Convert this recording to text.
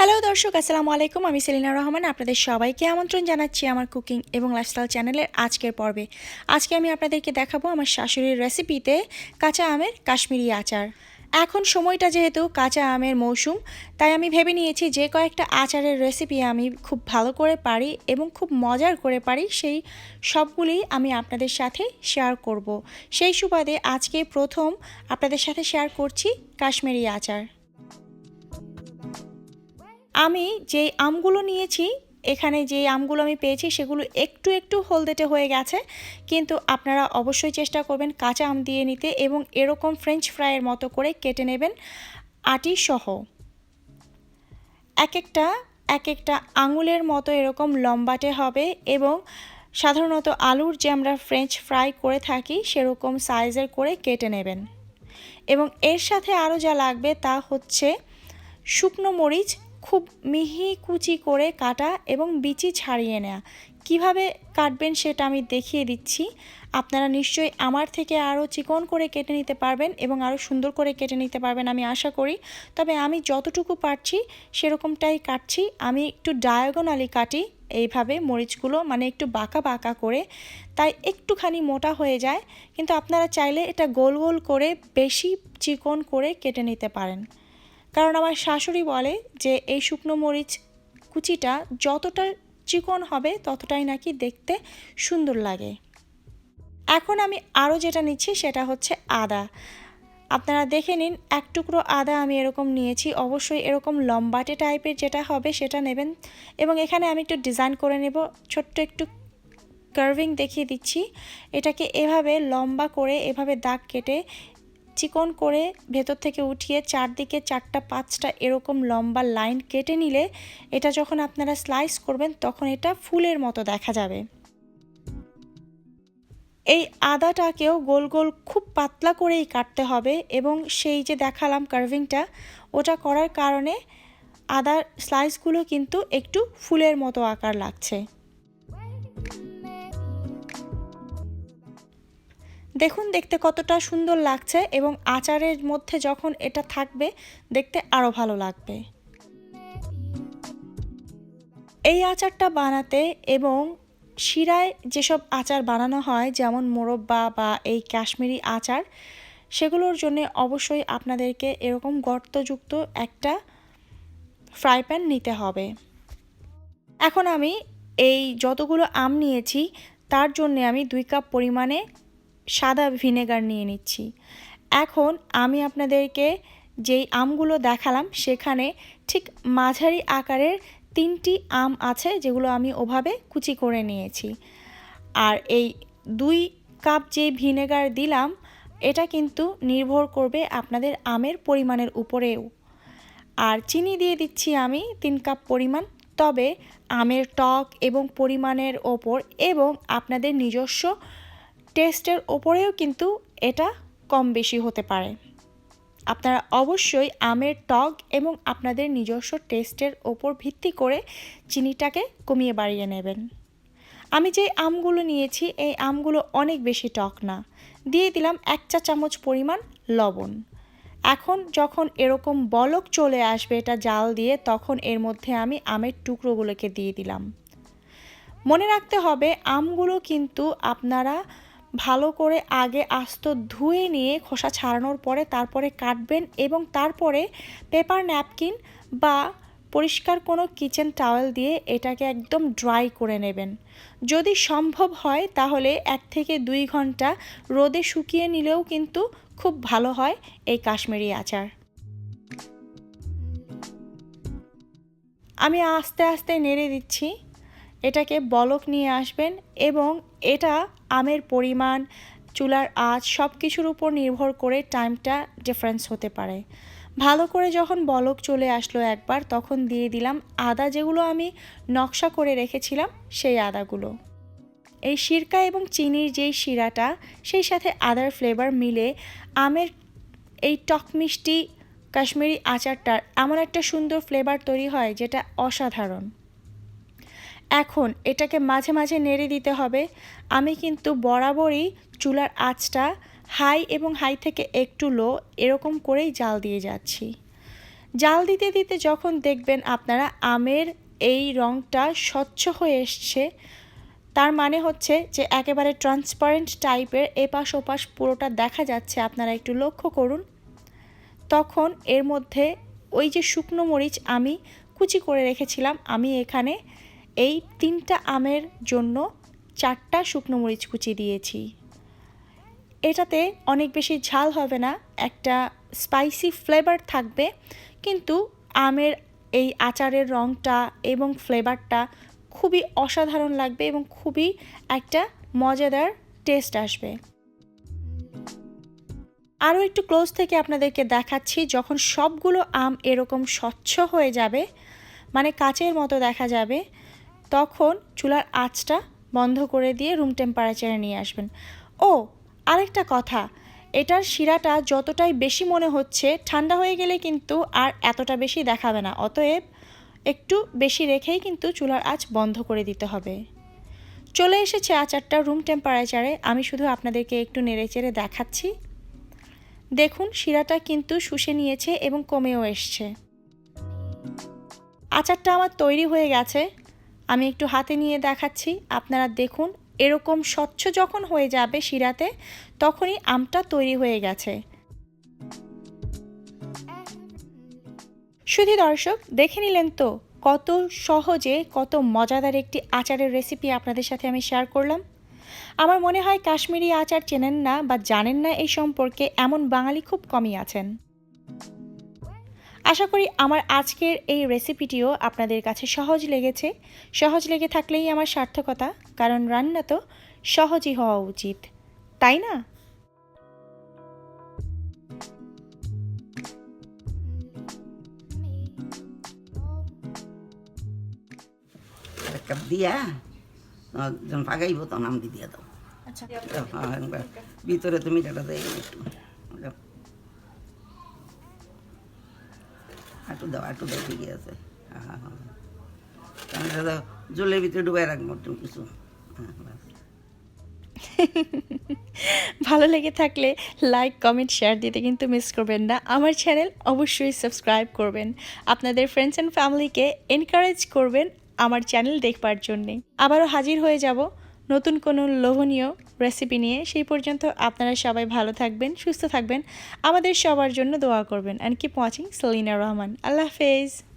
Hello দর্শক, আসসালামু আলাইকুম। আমি সেলিনা রহমান, আপনাদের সবাইকে আমন্ত্রণ জানাচ্ছি আমার কুকিং এবং লাইফস্টাইল চ্যানেলের আজকের পর্বে। আজকে আমি আপনাদেরকে দেখাবো আমার শাশুড়ির রেসিপিতে কাঁচা আমের কাশ্মীরি আচার। এখন সময়টা যেহেতু কাঁচা আমের মৌসুম, তাই আমি ভেবে নিয়েছি যে কয়েকটা আচারের রেসিপি আমি খুব ভালো করে পারি এবং খুব মজার করে পারি, সেই সবগুলি আমি আপনাদের সাথে শেয়ার করব। সেই সুবাদে আজকে প্রথম আপনাদের সাথে শেয়ার করছি কাশ্মীরি আচার। আমি যে আমগুলো নিয়েছি, এখানে যে আমগুলো আমি পেয়েছি, সেগুলো একটু একটু হলদেটে হয়ে গেছে। কিন্তু আপনারা অবশ্যই চেষ্টা করবেন কাঁচা আম দিয়ে নিতে এবং এরকম ফ্রেঞ্চ ফ্রাইয়ের মতো করে কেটে নেবেন আটি সহ। এক একটা এক একটা আঙুলের মতো এরকম লম্বাটে হবে এবং সাধারণত আলুর যে আমরা ফ্রেঞ্চ ফ্রাই করে থাকি, সেরকম সাইজের করে কেটে নেবেন। এবং এর সাথে আরও যা লাগবে তা হচ্ছে শুকনো মরিচ খুব মিহি কুচি করে কাটা এবং বিচি ছাড়িয়ে নেওয়া কীভাবে কাটবেন সেটা আমি দেখিয়ে দিচ্ছি। আপনারা নিশ্চয়ই আমার থেকে আরও চিকন করে কেটে নিতে পারবেন এবং আরও সুন্দর করে কেটে নিতে পারবেন আমি আশা করি। তবে আমি যতটুকু পারছি সেরকমটাই কাটছি। আমি একটু ডায়াগোনালি কাটি এইভাবে মরিচগুলো মানে একটু বাঁকা বাঁকা করে। তাই একটুখানি মোটা হয়ে যায়। কিন্তু আপনারা চাইলে এটা গোল গোল করে বেশি চিকন করে কেটে নিতে পারেন। কারণ আমার শাশুড়ি বলে যে এই শুকনো মরিচ কুচিটা যতটা চিকন হবে ততটাই নাকি দেখতে সুন্দর লাগে। এখন আমি আরও যেটা নিচ্ছি সেটা হচ্ছে আদা। আপনারা দেখে নিন, এক টুকরো আদা আমি এরকম নিয়েছি। অবশ্যই এরকম লম্বাটে টাইপের যেটা হবে সেটা নেবেন। এবং এখানে আমি একটু ডিজাইন করে নেব, ছোট্ট একটু কার্ভিং দেখিয়ে দিচ্ছি। এটাকে এভাবে লম্বা করে এভাবে দাগ কেটে চিকন করে ভেতর থেকে উঠিয়ে চারদিকে চারটা পাঁচটা এরকম লম্বা লাইন কেটে নিলে এটা যখন আপনারা স্লাইস করবেন, তখন এটা ফুলের মতো দেখা যাবে। এই আদাটাকেও গোল গোল খুব পাতলা করেই কাটতে হবে এবং সেই যে দেখালাম কার্ভিংটা ওটা করার কারণে আদার স্লাইসগুলো কিন্তু একটু ফুলের মতো আকার লাগছে। দেখুন দেখতে কতটা সুন্দর লাগছে এবং আচারের মধ্যে যখন এটা থাকবে, দেখতে আরও ভালো লাগবে। এই আচারটা বানাতে এবং শিরায় যেসব আচার বানানো হয়, যেমন মোরব্বা বা এই কাশ্মীরি আচার, সেগুলোর জন্য অবশ্যই আপনাদেরকে এরকম গর্তযুক্ত একটা ফ্রাই প্যান নিতে হবে। এখন আমি এই যতগুলো আম নিয়েছি, তার জন্যে আমি দুই কাপ পরিমাণে সাদা ভিনেগার নিয়ে নিচ্ছি। এখন আমি আপনাদেরকে যেই আমগুলো দেখালাম, সেখানে ঠিক মাঝারি আকারের তিনটি আম আছে, যেগুলো আমি ওভাবে কুচি করে নিয়েছি। আর এই দুই কাপ যে ভিনেগার দিলাম, এটা কিন্তু নির্ভর করবে আপনাদের আমের পরিমাণের উপরেও। আর চিনি দিয়ে দিচ্ছি আমি তিন কাপ পরিমাণ। তবে আমের টক এবং পরিমাণের ওপর এবং আপনাদের নিজস্ব টেস্টের ওপরেও কিন্তু এটা কম বেশি হতে পারে। আপনারা অবশ্যই আমের টক এবং আপনাদের নিজস্ব টেস্টের ওপর ভিত্তি করে চিনিটাকে কমিয়ে বাড়িয়ে নেবেন। আমি যে আমগুলো নিয়েছি, এই আমগুলো অনেক বেশি টক না। দিয়ে দিলাম এক চা চামচ পরিমাণ লবণ। এখন যখন এরকম বলক চলে আসবে এটা জাল দিয়ে, তখন এর মধ্যে আমি আমের টুকরোগুলোকে দিয়ে দিলাম। মনে রাখতে হবে, আমগুলো কিন্তু আপনারা ভালো করে আগে আস্ত ধুয়ে নিয়ে খোসা ছাড়ানোর পরে তারপরে কাটবেন এবং তারপরে পেপার ন্যাপকিন বা পরিষ্কার কোনো কিচেন টাওয়েল দিয়ে এটাকে একদম ড্রাই করে নেবেন। যদি সম্ভব হয়, তাহলে এক থেকে দুই ঘণ্টা রোদে শুকিয়ে নিলেও কিন্তু খুব ভালো হয় এই কাশ্মীরি আচার। আমি আস্তে আস্তে নেড়ে দিচ্ছি। এটাকে বলক নিয়ে আসবেন এবং এটা আমের পরিমাণ, চুলার আঁচ সব কিছুর উপর নির্ভর করে টাইমটা ডিফারেন্স হতে পারে। ভালো করে যখন বলক চলে আসলো একবার, তখন দিয়ে দিলাম আদা যেগুলো আমি নকশা করে রেখেছিলাম, সেই আদাগুলো। এই সিরকা এবং চিনির যেই শিরাটা, সেই সাথে আদার ফ্লেভার মিলে আমের এই টক মিষ্টি কাশ্মীরি আচারটার এমন একটা সুন্দর ফ্লেভার তৈরি হয় যেটা অসাধারণ। এখন এটাকে মাঝে মাঝে নেড়ে দিতে হবে। আমি কিন্তু বরাবরই চুলার আঁচটা হাই এবং হাই থেকে একটু লো এরকম করেই জাল দিয়ে যাচ্ছি। জাল দিতে দিতে যখন দেখবেন আপনারা আমের এই রঙটা স্বচ্ছ হয়ে এসছে, তার মানে হচ্ছে যে একেবারে ট্রান্সপারেন্ট টাইপের এপাশ ওপাশ পুরোটা দেখা যাচ্ছে, আপনারা একটু লক্ষ্য করুন। তখন এর মধ্যে ওই যে শুকনো মরিচ আমি কুচি করে রেখেছিলাম, আমি এখানে এই তিনটা আমের জন্য চারটা শুকনো মরিচ কুচি দিয়েছি। এটাতে অনেক বেশি ঝাল হবে না, একটা স্পাইসি ফ্লেভার থাকবে, কিন্তু আমের এই আচারের রঙটা এবং ফ্লেভারটা খুবই অসাধারণ লাগবে এবং খুবই একটা মজাদার টেস্ট আসবে। আরও একটু ক্লোজ থেকে আপনাদেরকে দেখাচ্ছি, যখন সবগুলো আম এরকম স্বচ্ছ হয়ে যাবে মানে কাচের মতো দেখা যাবে তখন চুলার আঁচটা বন্ধ করে দিয়ে রুম টেম্পারেচারে নিয়ে আসবেন। ও, আরেকটা কথা, এটার শিরাটা যতটাই বেশি মনে হচ্ছে, ঠান্ডা হয়ে গেলে কিন্তু আর এতটা বেশি দেখাবে না। অতএব একটু বেশি রেখেই কিন্তু চুলার আঁচ বন্ধ করে দিতে হবে। চলে এসেছে আচারটা রুম টেম্পারেচারে আমি শুধু আপনাদেরকে একটু নেড়েচেড়ে দেখাচ্ছি। দেখুন, শিরাটা কিন্তু শুষে নিয়েছে এবং কমেও এসছে। আচারটা আমার তৈরি হয়ে গেছে। আমি একটু হাতে নিয়ে দেখাচ্ছি। আপনারা দেখুন, এরকম স্বচ্ছ যখন হয়ে যাবে শিরাতে, তখনই আমটা তৈরি হয়ে গেছে। শুধু দর্শক, দেখে নিলেন তো, কত সহজে, কত মজাদার একটি আচারের রেসিপি আপনাদের সাথে আমি শেয়ার করলাম। আমার মনে হয় কাশ্মীরি আচার চেনেন না বা জানেন না এই সম্পর্কে এমন বাঙালি খুব কমই আছেন। আশা করি আমার আজকের এই রেসিপিটিও আপনাদের কাছে সহজ লেগেছে। সহজ লেগে থাকলেই আমার সার্থকতা কারণ রান্না তো সহজই হওয়া উচিত। তাই না? কাপ দিয়া আহ, যখন পাকাইব তখন আমদি দিয়া দাও। আচ্ছা। ভিতরে তুমি যেটা দেয় একটু। দাও দাও ঠিকই আছে। হ্যাঁ হ্যাঁ হ্যাঁ এটা জলের ভিতরে ডুবাই রাখব একটু কিছু। হ্যাঁ। ভালো লেগে থাকলে লাইক কমেন্ট শেয়ার দিতে কিন্তু মিস করবেন না। আমার চ্যানেল অবশ্যই সাবস্ক্রাইব করবেন। আপনাদের ফ্রেন্ডস অ্যান্ড ফ্যামিলিকে এনকারেজ করবেন আমার চ্যানেল দেখবার জন্যে। আবারও হাজির হয়ে যাব। নতুন কোনো লোভনীয় রেসিপি নিয়ে সেই পর্যন্ত আপনারা সবাই ভালো থাকবেন, সুস্থ থাকবেন। আমাদের সবার জন্য দোয়া করবেন। And keep watching Salina Rahman আল্লাহ হাফেজ।